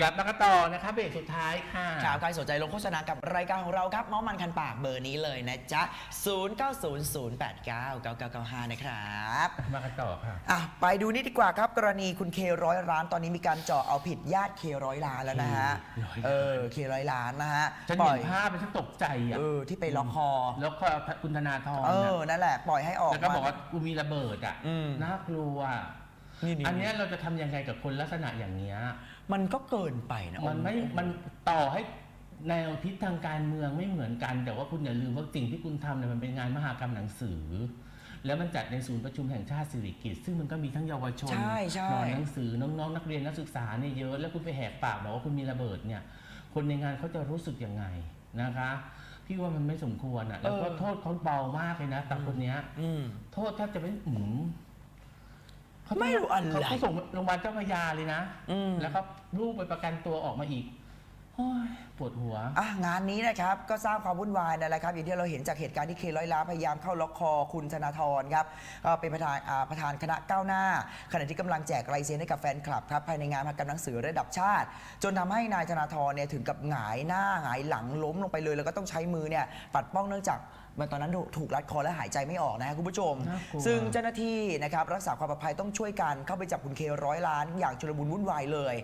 กลับมากันต่อนะครับเบรกสุดท้ายค่ะครับใครสนใจลงโฆษณากับรายการของเราครับเมาส์มันคันปากเบอร์นี้เลยนะจ๊ะ 0900899995 นะครับมากันต่อค่ะอะไปดูนี่ดีกว่าครับกรณีคุณเคร้อยล้านตอนนี้มีการเจาะเอาผิดญาติเคร้อยล้านแล้วนะฮะร้อยล้านเออเคร้อยล้านนะฮะฉันปล่เห็อยนภาพเป็นฉันตกใจอะเออที่ไปล็อกคอแล้วก็คุณธนาธรเอน่ะอนั่นแหละปล่อยให้ออกแล้วก็บอกว่ากูมีระเบิดอะอืมน่ากลัวนี่อันเนี้ยเราจะทำยังไงกับคนลักษณะอย่างเนี้ย มันก็เกินไปนะมันไม่ มันต่อให้แนวคิดทางการเมืองไม่เหมือนกัน แต่ว่าคุณอย่าลืมว่าสิ่งที่คุณทำเนี่ยมันเป็นงานมหากรรมหนังสือ แล้วมันจัดในศูนย์ประชุมแห่งชาติสิริกิติ์ซึ่งมันก็มีทั้งเยาวชนใช่ใช่ นอนหนังสือน้องๆนักเรียนนักศึกษาเนี่ยเยอะ แล้วคุณไปแหกปากบอกว่าคุณมีระเบิดเนี่ย คนในงานเขาจะรู้สึกยังไงนะคะ พี่ว่ามันไม่สมควรอะ แล้วก็โทษเขาเบามากเลยนะแต่คนเนี้ย อืม โทษแทบจะไม่อืม เขาไม่รู้อะไร เขาเขาส่งโรงพยาบาลเจ้าพระยาเลยนะอืม แล้วก็ลูกไปประกันตัวออกมาอีกโอ้ยปวดหัว อะงานนี้นะครับ ก็สร้างความวุ่นวายนั่นแหละครับ อย่างที่เราเห็นจากเหตุการณ์ที่เคร้อยล้านพยายามเข้าล็อกคอคุณธนาธรครับก็เป็นประธานอ่าประธานคณะก้าวหน้า ขณะที่กำลังแจกลายเซ็นให้กับแฟนคลับครับภายในงานมหกรรมหนังสือระดับชาติ จนทำให้นายธนาธรเนี่ยถึงกับหงายหน้าหงายหลังล้มลงไปเลย แล้วก็ต้องใช้มือเนี่ยปัดป้องเนื่องจาก มันตอนนั้นถูกถูกรัดคอและหายใจไม่ออกนะครับคุณผู้ชม น่ากลัว ซึ่งเจ้าหน้าที่นะครับรักษาความปลอดภัยต้องช่วยกันเข้าไปจับคุณเคร้อยล้านอย่างชุลมุนวุ่นวายเลย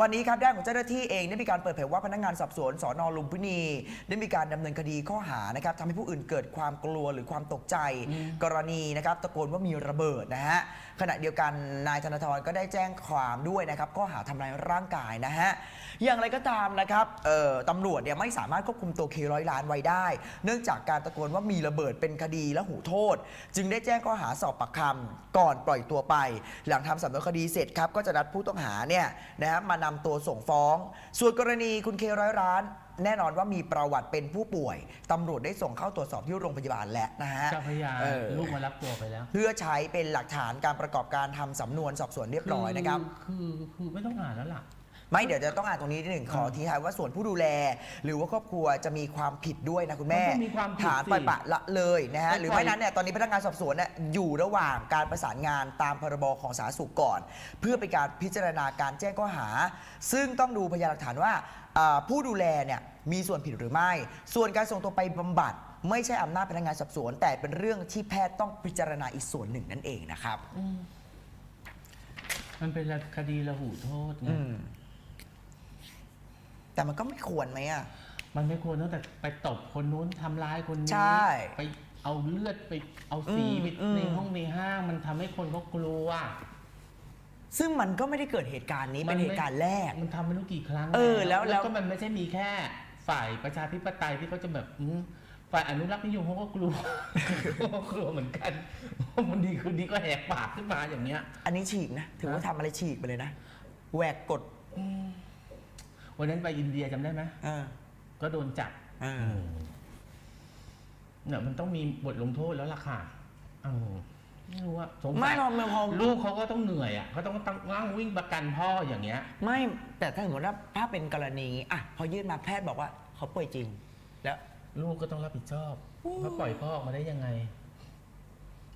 วันนี้ครับด้านของเจ้าหน้าที่เองได้มีการเปิดเผยว่าพนักงานสอบสวนสอนอลุมพินี ได้มีการดำเนินคดีข้อหานะครับทำให้ผู้อื่นเกิดความกลัวหรือความตกใจ กรณีนะครับตะโกนว่ามีระเบิดนะฮะขณะเดียวกันนายธนาธรก็ได้แจ้งความด้วยนะครับข้อหาทำร้ายร่างกายนะฮะอย่างไรก็ตามนะครับเอ่อตำรวจเนี่ยไม่สามารถควบคุมตัวเคร้อยล้านไว้ได้ เนื่องจากการตะโกนว่ามีระเบิดเป็นคดีและหูโทษ จึงได้แจ้งข้อหาสอบปากคำก่อนปล่อยตัวไป หลังทำสำนวนคดีเสร็จครับ ก็จะนัดผู้ต้องหาเนี่ยนะฮะมานำตัวส่งฟ้อง ส่วนกรณีคุณเคร้อยล้านแน่นอนว่ามีประวัติเป็นผู้ป่วย ตำรวจได้ส่งเข้าตรวจสอบที่โรงพยาบาลแล้วนะฮะเจ้าพระยาเออลูกมารับตัวไปแล้วเพื่อใช้เป็นหลักฐานการประกอบการทำสำนวนสอบสวนเรียบร้อยนะครับ คือคือคือไม่ต้องอ่านแล้วล่ะ ไม่เดี๋ยวจะต้องอ่านตรงนี้นิดหนึ่งขอทีท้ายว่าส่วนผู้ดูแล หรือว่าครอบครัวจะมีความผิดด้วยนะคุณแม่มันต้องมีความผิดฐานสิปล่อยปละละเลยนะฮะไม่หรือปล่อยไม่นั้นเนี่ยตอนนี้พนักงานสอบสวนเนี่ยอยู่ระหว่างการประสานงานตามพรบของสาธารณสุขก่อน เพื่อเป็นการพิจารณาการแจ้งข้อหา ซึ่งต้องดูพยานหลักฐานว่าอ่าผู้ดูแลเนี่ยมีส่วนผิดหรือไม่ ส่วนการส่งตัวไปบำบัด ไม่ใช่อำนาจพนักงานสอบสวน แต่เป็นเรื่องที่แพทย์ต้องพิจารณาอีกส่วนหนึ่งนั่นเองนะครับ มันเป็นคดีระหูโทษไงอืม แต่มันก็ไม่ควรไหมอะ มันไม่ควรตั้งแต่ไปตบคนนู้นทำร้ายคนนี้ใช่ไปเอาเลือดไปเอาสีอืมไปอืม ในห้องในห้างมันทำให้คนเขากลัว ซึ่งมันก็ไม่ได้เกิดเหตุการณ์นี้เป็นเหตุการณ์แรก มันทำไม่รู้กี่ครั้งเออแล้วแล้ว ก็มันไม่ใช่มีแค่ฝ่ายประชาธิปไตยที่เขาจะแบบอืมฝ่ายอนุรักษ์นิยมเขาก็กลัวเขาก็กลัวเหมือนกันมันดีคืนดีก็แหกปากขึ้นมาอย่างเนี้ย อันนี้ฉีกนะ ถือว่าทำอะไรฉีกไปเลยนะแหวกกฎ วันนั้นไปอินเดียจำได้ไหมเออก็โดนจับเออเนี่ยมันต้องมีบทลงโทษแล้วล่ะค่ะเออไม่รู้ว่าสงไม่สารหรอกมันพอ ลูกเขาก็ต้องเหนื่อยอะเขาต้องต้องนั่งวิ่งประกันพ่ออย่างเงี้ย ไม่แต่ถ้าสมมติว่าถ้าเป็นกรณีอะพอยื่นมาแพทย์บอกว่าเขาป่วยจริง แล้ว ลูกก็ต้องรับผิดชอบเขาปล่อยพ่อออกมาได้ยังไง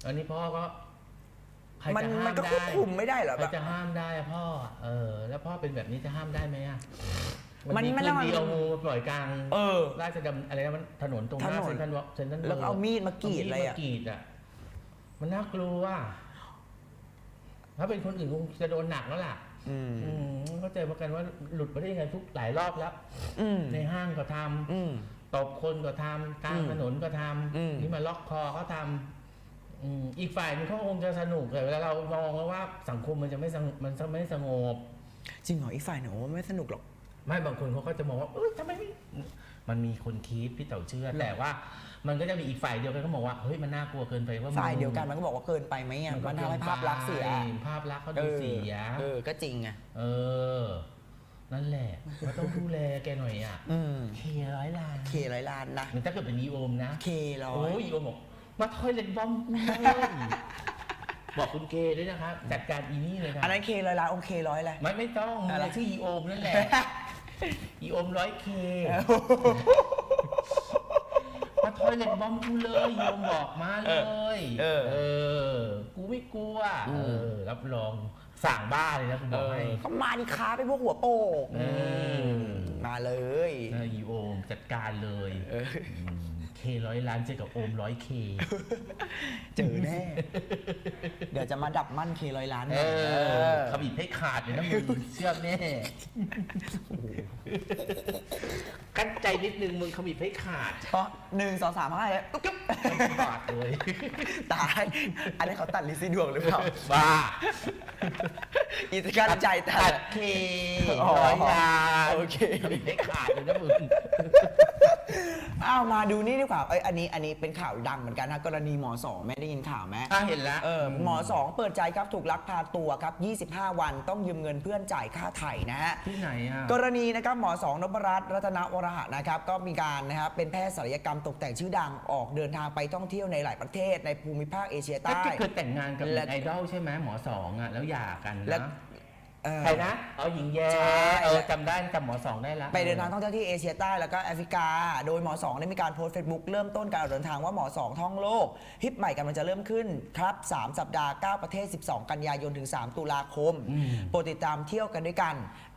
อันนี้พ่อก็ใครมันจะห้ามันมก็ได้ควบคุมไม่ได้เหรอใคแบรบจะห้ามได้อะพ่อ เออ แล้วพ่อเป็นแบบนี้จะห้ามได้ไหมอะ มันดีไม่คืได้นมันดีเอางูมาปล่อยกลางเออ ราชดำอะไรนะมันถนนตรงหน้าถนน เซ็นทรัลวอล์กเซ็นทรัลแล้วก็เอามีดมากรีดอะไรเามีอะ มากรีดอะมันน่ากลัวอะถ้าเป็นคนอื่นคงจะโดนหนักแล้วล่ะ อืมอืมเข้าใจเหมือนกันว่าหลุดไปได้ยังไงทุกหลายรอบแล้ว อืมในห้างก็ทำอืม ตบคนก็ทำกลางอืมถนนก็ทอืมำนี่มาล็อกคอก็ทำอืมอีกฝ่ายหนึงเขาคงจะสนุกเลยเวลาเรามองว่าสังคมมันจะไม่สงมันจะไม่สงบ จริงเหรออีกฝ่ายหนูว่าไม่สนุกหรอก ไม่บางคนเขาก็จะมองว่าเอ้ยทำไมไม่มันมีคนคิดพี่เต๋อเชื่อหรอแต่ว่ามันก็จะมีอีกฝ่ายเดียวกันก็มองว่าเฮ้ยมันน่ากลัวเกินไปว่ามึงฝ่ายเดียวกันมันก็บอกว่าเกินไปไหมอะมันทำให้ภาพลักษณ์เสียกินไปภาพลักษณ์เขาเอดูอเสียเออก็จริงไงเออ นั่นแหละก็ต้องดูแลแกหน่อยอะอืมเคร้อยล้านเคร้อยล้านนะมันถ้าเกิดเป็นอีโอมนะเคร้อโอ้ยยอีโอมบอกมาทอยเล็ตบอมกูเลยบอกคุณเกด้วยนะครับจัดการอีนี่เลยนะอันนั้นเคร้อยล้านองเคร้อยอะไรไม่ไม่ต้องอะไรมันชื่ออีโอมนั่นแหละ อีโอมร้อยเคมาทอยเล็ตบอมกูเลยโยมบอกมาเลยเออเออกูไม่กลัวอืมเออรับรองสั่งบ้าเลยนะคุณบอกให้ก็มาดิค้าไปพวกหัวโป่งเออมาเลยเอออีโอมจัดการเลย เออเคร้อยล้านเจอกับโอมร้อยเค เจอแน่ เดี๋ยวจะมาดับมั่นเคร้อยล้านเอหน่อยเอออขบิดให้ขาดเลยนะมึงเชื่อแน่กั้นใจนิดนึงมึงขบิดให้ขาดเพราะหนึ่งสองสามห้าเลยจุ๊บขาดเลย ตาย อันนี้เขาตัดลิซิดวงหรือเปล่า บ้าอิสการใจตัตัดดเคอ๋อร้อยล้านโอเคขบิดให้ขาดเลยนะมึง อ้าวมาดูนี่ดีกว่าเอ้ยอันนี้อันนี้เป็นข่าวดังเหมือนกันนะกรณีหมอสองแม่ได้ยินข่าวไหม อะเห็นแล้ว เออหมอสองเปิดใจครับถูกลักพาตัวครับ 25 วันต้องยืมเงินเพื่อนจ่ายค่าไถ่นะฮะ ที่ไหนอะ กรณีนะครับหมอสองนพรัตน์รัตนวรหะนะครับก็มีการนะครับเป็นแพทย์ศัลยกรรมตกแต่งชื่อดังออกเดินทางไปท่องเที่ยวในหลายประเทศในภูมิภาคเอเชียก็ใต้เคยแต่งงานกับและ ไอดอลใช่ไหมหมอสองอะแล้วหย่ากันและนะเอ่อ ใครนะเอาหญิงแย้ใช่ เออจำได้จำหมอสองได้แล้วไปเดินทางท่องเที่ยวที่เอเชียใต้แล้วก็แอฟริกา โดยหมอสองได้มีการโพสต์เฟซบุ๊กเริ่มต้นการออกเดินทางว่าหมอสองท่องโลกฮิปใหม่กำลังจะเริ่มขึ้นครับ 3 สัปดาห์ 9 ประเทศ 12 กันยายนถึง 3 ตุลาคมอืมโปรดติดตามเที่ยวกันด้วยกัน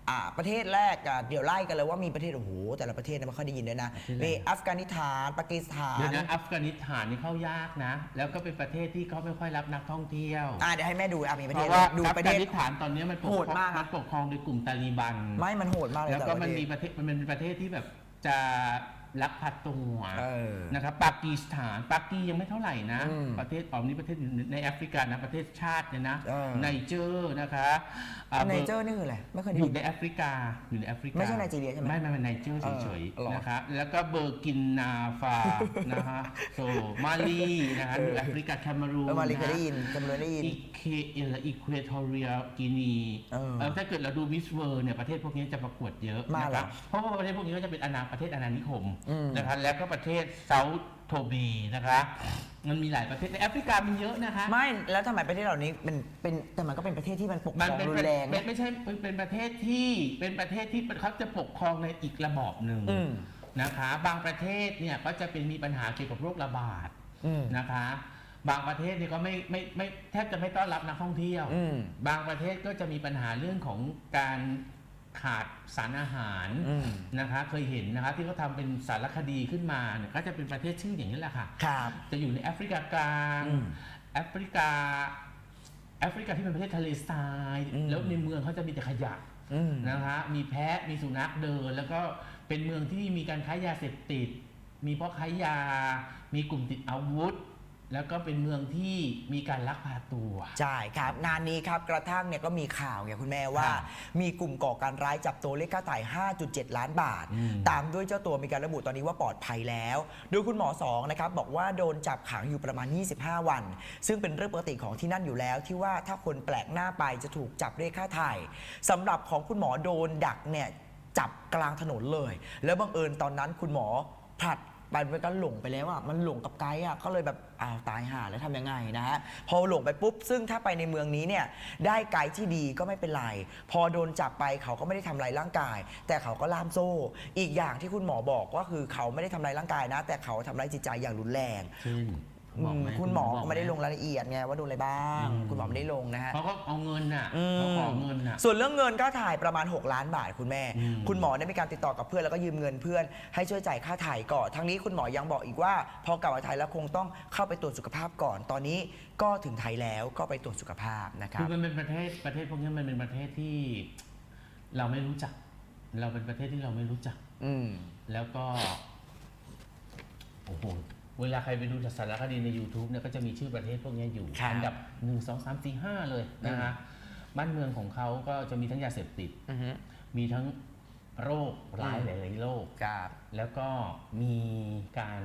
อ่าประเทศแรกอะเดี๋ยวไล่กันเลยว่ามีประเทศโอ้โหแต่ละประเทศเนยไม่ค่อยได้ยินด้วยนะมีอัฟกานิสถานปากีสถานเดี๋ยวนะอัฟกานิสถานนี่เข้ายากนะ แล้วก็เป็นประเทศที่เขาไม่ค่อยรับนักท่องเที่ยว อ่าเดี๋ยวให้แม่ดูอะมีประเพเทศราะว่าดูอัฟประกาเทศนิสถานตอนนี้มันปกโหดครองมากมันปกครองโดยกลุ่มตาลีบัน ไม่มันโหดมากเลยแล้วก็ต่ละมันประเทศ มีประเทศมันเป็นประเทศที่แบบจะ ลักพาตัวเออนะครับปากีสถานปากียังไม่เท่าไหร่นะ อืมประเทศออมนี้ประเทศในแอฟริกานะประเทศชาติเนี่ยนะเออ ไนเจอร์นะคะอ่า ไนเจอร์นี่คืออะไรไม่เคยได้อยิยู่น ในแอฟริกาอยู่ในแอฟริกาไม่ใช่ไนจีเรียใช่ไหมไม่ไม่ไม่ไนเจอร์เออเฉยหรอๆนะครับแล้วก็เบอร์กินนาฟา นะฮะโซมาลีนะฮะอยู่แอฟริกาแคมารูนเออมาลีเคยนะได้ยินจำเลยได้ยิน อีเคเอลอีควอทอเรียกินีเออถ้าเกิดเราดูมิสเวิร์เนี่ยประเทศพวกนี้จะประกวดเยอะมานะเหครอรับเพราะว่าประเทศพวกนี้ก็จะเป็นอาณาประเทศอาณานิคมอืม นะคะแล้วก็ประเทศเซาท์โทบีนะคะ มันมีหลายประเทศในแอฟริกามันเยอะนะคะ ไม่แล้วทำไมประเทศเหล่านี้เป็นเป็นแต่มันก็เป็นประเทศที่มันปกคมันรองเป็นรุประนแรงไม่นะไม่ใช่เป็นเป็นประเทศที่เป็นประเทศที่เขาจะปกครองในอีกระบอบหนึ่งอืม นะคะ บางประเทศเนี่ยก็จะเป็นมีปัญหาเกี่ยวกับโรคระบาดอืม นะคะ บางประเทศเนี่ยก็ไม่ไม่ไม่แทบจะไม่ต้อนรับนักท่องเที่ยว อืม บางประเทศก็จะมีปัญหาเรื่องของการ ขาดสารอาหารอืมนะคะเคยเห็นนะคะที่เขาทำเป็นสารคดีขึ้นมาเนี่ยก็จะเป็นประเทศชื่ออย่างนี้แหละค่ะครับจะอยู่ในแอฟริกากลางอืมแอฟริกาแอฟริกาที่เป็นประเทศทะเลทรายอืมแล้วในเมืองเขาจะมีแต่ขยะอืมนะคะมีแพะมีสุนัขเดิน แล้วก็เป็นเมืองที่มีการค้ายาเสพติด มีพ่อค้ายา มีกลุ่มติดอาวุธ แล้วก็เป็นเมืองที่มีการลักพาตัว ใช่ครับงานนี้ครับกระทั่งเนี่ยก็มีข่าวไงคุณแม่ว่า ครับมีกลุ่มก่อการร้ายจับตัวเลขค่าไถ่ 5.7 ล้านบาท อืมตามด้วยเจ้าตัวมีการระบุตอนนี้ว่าปลอดภัยแล้ว โดยคุณหมอสองนะครับบอกว่าโดนจับขังอยู่ประมาณ 25 วัน ซึ่งเป็นเรื่องปกติของที่นั่นอยู่แล้ว ที่ว่าถ้าคนแปลกหน้าไปจะถูกจับเรียกค่าไถ่สำหรับของคุณหมอโดนดักเนี่ยจับกลางถนนเลย แล้วบังเอิญตอนนั้นคุณหมอผลัด มันเป็นการหลงไปแล้วอะมันหลงกับไกด์อะก็เลยแบบอ้าวตายห่าแล้วทำยังไงนะฮะพอหลงไปปุ๊บ ซึ่งถ้าไปในเมืองนี้เนี่ยได้ไกด์ที่ดีก็ไม่เป็นไร พอโดนจับไปเขาก็ไม่ได้ทำลายร่างกาย แต่เขาก็ล่ามโซ่ อีกอย่างที่คุณหมอบอกก็คือเขาไม่ได้ทำลายร่างกายนะ แต่เขาทำลายจิตใจอย่างรุนแรง เช่นอืมคุณหมอก็ไม่ได้ลงแล้วรายละเอียดไงว่าโดนอะไรบ้าง อืม คุณหมอไม่ได้ลงนะฮะ เขาก็เอาเงินน่ะอืม เขาขอเงินน่ะ ส่วนเรื่องเงินก็ถ่ายประมาณ 6 ล้านบาทคุณแม่ อืม คุณหมอได้มีการติดต่อกับเพื่อนแล้วก็ยืมเงินเพื่อน ให้ช่วยจ่ายค่าถ่ายก่อน ทั้งนี้คุณหมอยังบอกอีกว่า พอกลับมาไทยแล้วคงต้องเข้าไปตรวจสุขภาพก่อน ตอนนี้ก็ถึงไทยแล้วก็ไปตรวจสุขภาพนะครัคืบอมันเป็นประเทศประเทศพวกนี้มันเป็นประเทศที่ เราไม่รู้จัก เราเป็นประเทศที่เราไม่รู้จัก อืม แล้วก็ โอ้โห เวลาใครไปดูสารคดีใน YouTube เนี่ยก็จะมีชื่อประเทศพวกนี้อยู่ครับอัดับหนึ่งสองสามสี่ห้าเลยนะฮะบ้านเมืองของเขาก็จะมีทั้งยาเสพติดอือฮึมีทั้งโรคร้ายอืม หลายๆโรค ครับ แล้วก็มีการ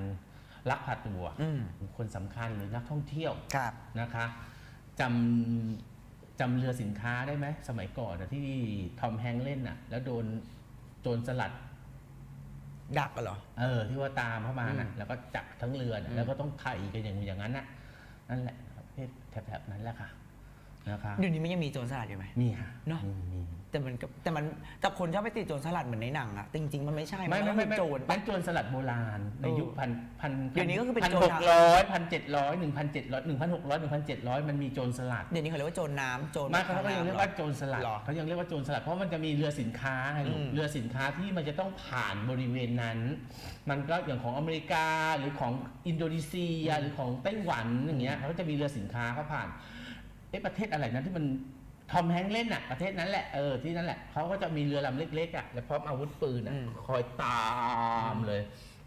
ลักพาตัวอืม บุคคนสำคัญหรือนักท่องเที่ยวครับ นะคะจำจำเรือสินค้าได้ไหมสมัยก่อนอะที่ทอมแฮงค์เล่นน่ะแล้วโดนโจรสลัด ดักกันเหรอ เออที่ว่าตามเข้ามาน่ะอืมแล้วก็จับทั้งเรือน่ะอืมแล้วก็ต้องไถ่กันอย่างอย่างนั้นน่ะนั่นแหละประเภทแถบๆนั้นแหละค่ะนะคะเดี๋ยวนี้มันยังมีโจรสลัดอยู่ไหมมีค่ะเนอะมีมี แต่มันก็แต่มันแต่คนชอบไปติดโจรสลัดเหมือนในหนังอะแต่จริงๆ มันไม่ใช่ไม่นไม่ก็ไม่คือไม่โจรเป็ปะนโจรสลัดโบราณในเออยุคพันพันเดี๋ยวนี้ก็คือเป็นพันโจร หกร้อยพันเจ็ดร้อยหนึ่งพันเจ็ดร้อยหนึ่งพันหกร้อยหนึ่งพันเจ็ดร้อยมันมีโจรสลัด เดี๋ยวนี้เขาเรียกว่าโจรน้ำโจร ไม่เขาก็ยังเรียกว่าโจรสลัดหรอเขายังเรียกว่าโจรสลัดเพราะมันจะมีเรือสินค้าไงลูกอืมเรือสินค้าที่มันจะต้องผ่านบริเวณนั้น มันก็อย่างของอเมริกาหรือของอินโดนีเซียหรือของไต้หวันอย่างเงี้ยเขาก็จะมีเรือสินค้าเขาผ่านเอ๊ะประเทศอะไรนะที่มัน ทอมแฮงค์เล่นอะประเทศนั้นแหละเออที่นั่นแหละเขาก็จะมีเรือลำเล็กๆอะและพร้อมอาวุธปืนอะคอยตามเลย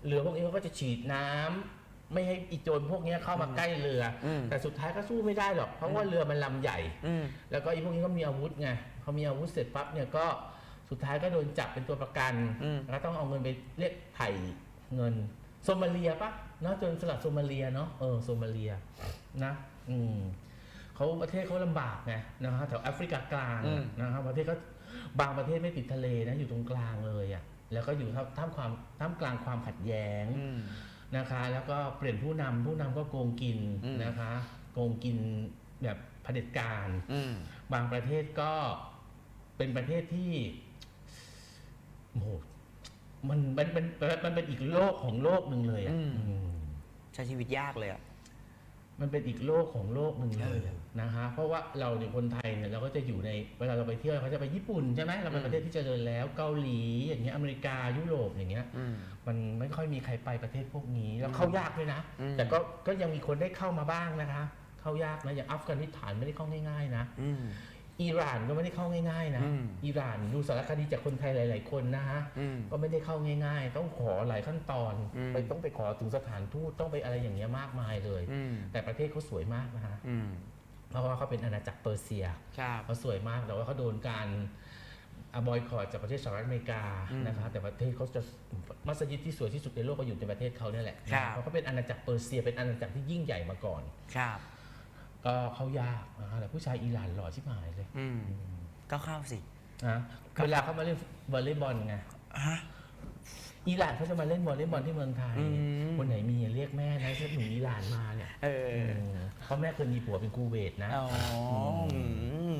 เรือพวกนี้เขาก็จะฉีดน้ำไม่ให้อีโจรพวกเนี้ยเข้ามาใกล้เรืออม แต่สุดท้ายก็สู้ไม่ได้หรอกเพราะว่าเรือมันลำใหญ่ อืม แล้วก็ไอ้พวกนี้ก็มีอาวุธไงเขามีอาวุธเสร็จปั๊บเนี่ยก็สุดท้ายก็โดนจับเป็นตัวประกันอืม แล้วก็ต้องเอาเงินไปเรียกไถ่เงินโซมาเลียปะเนาะจนสลัดโซมาเลียเนาะเออโซมาเลียนะ อืม เขาประเทศเขาลำบากไงนะครับแถวแอฟริกากลางอืม นะครับประเทศก็บางประเทศไม่ติดทะเลนะอยู่ตรงกลางเลยอะแล้วก็อยู่ท่ามท่ามความท่ามกลางความขัดแย้ง อืม นะคะแล้วก็เปลี่ยนผู้นำผู้นำก็โกงกินอืม นะคะ โกงกินแบบเผด็จการ อืม บางประเทศก็เป็นประเทศที่โอ้โหมันมันมันมันเป็นอีกโลกของโลกหนึ่งเลยอะอืม อืมใช้ชีวิตยากเลยอะมันเป็นอีกโลกของโลกหนึ่งเลยเออ นะฮะเพราะว่าเราเนี่ยคนไทยเนี่ยเราก็จะอยู่ในเวลาเราไปเที่ยวเขาจะไปญี่ปุ่นใช่ไหมเราเป็นประเทศที่เจริญแล้วเกาหลีอย่างเงี้ยอเมริกายุโรปอย่างเงี้ยอืมมันไม่ค่อยมีใครไปประเทศพวกนี้แล้วเข้ายากด้วยนะอืมแต่ก็ก็ยังมีคนได้เข้ามาบ้างนะคะ เข้ายากนะอย่างอัฟกานิสถานไม่ได้เข้าง่าย ๆ นะอืมอิหร่านก็ไม่ได้เข้าง่ายๆนะอืมอิหร่านดูสารคดีจากคนไทยหลาย ๆ คนนะฮะอืมก็ไม่ได้เข้าง่าย ๆ ต้องขอหลายขั้นตอนอืมไปต้องไปขอถึงสถานทูตต้องไปอะไรอย่างเงี้ยมากมายเลยอืมแต่ประเทศเขาสวยมากนะฮะอืม เพราะว่าเขาเป็นอาณาจักรเปอร์เซียครับเขาสวยมากแต่ว่าเขาโดนการบอยคอรจากประเทศสหรัฐอเมริกาอืมนะครับแต่ประเทศเขาจะมัสยิดที่สวยที่สุดในโลกก็อยู่ในประเทศเขาเนี่ยแหละครับเพราะเขาเป็นอาณาจักรเปอร์เซีย เป็นอาณาจักรที่ยิ่งใหญ่มาก่อนครับก็เข้ายากนะฮะแต่ผู้ชายอิหร่านหล่อชิบหายเลยอืมก็เข้าสินะเวลาเขามาเล่นวอลเลย์บอลไงฮะ อิหร่านเขาจะมาเล่นวอลเลย์บอลที่เมืองไทยอืมคนไหนมีอย่าเรียกแม่นะถ้าหนูอิหร่านมาเนี่ยเออมเพราะแม่เคยมีผัวเป็นคูเวตนะ อ๋ออืม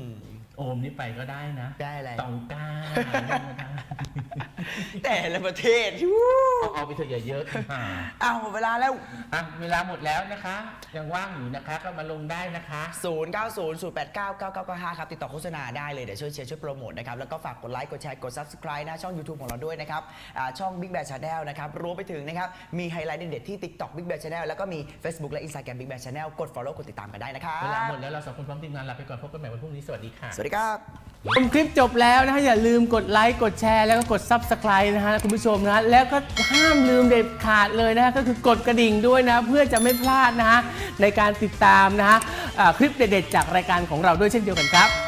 โอมนี่ไปก็ได้นะได้อะไร ตองก้าเล่นมาได้แต่ละประเทศยูเอาเอาไปเถอะอย่าเยอะอ่าอ้าวหมดเวลาแล้ว อะเวลาหมดแล้วนะคะ ยังว่างอยู่นะคะ ก็มาลงได้นะคะ 0 9 0 0 8 9 9 9 9 5 ครับ ติดต่อโฆษณาได้เลย เดี๋ยวช่วยเชียร์ช่วยโปรโมทนะครับ แล้วก็ฝากกดไลค์กดแชร์กด Subscribe นะช่อง YouTube ของเราด้วยนะครับอ่าช่อง Big Bang Channel นะครับรวมไปถึงนะครับ มีไฮไลท์เด็ดๆที่ TikTok Big Bang Channel แล้วก็มี Facebook และ Instagram Big Bang Channel กด follow กดติดตามกันได้นะครับเวลาหมดแล้วเราสองคนพร้อมทีมงานลาไปก่อนพบกันใหม่วันพรุ่งนี้สวัสดีค่ะ สวัสดีครับ ชมคลิปจบแล้วนะฮะอย่าลืมกดไลค์กดแชร์แล้วก็กด Subscribe นะฮะคุณผู้ชมนะแล้วก็ห้ามลืมเด็ดขาดเลยนะฮะก็คือกดกระดิ่งด้วยนะ เพื่อจะไม่พลาดนะฮะในการติดตามนะฮะคลิปเด็ดๆจากรายการของเราด้วยเช่นเดียวกันครับ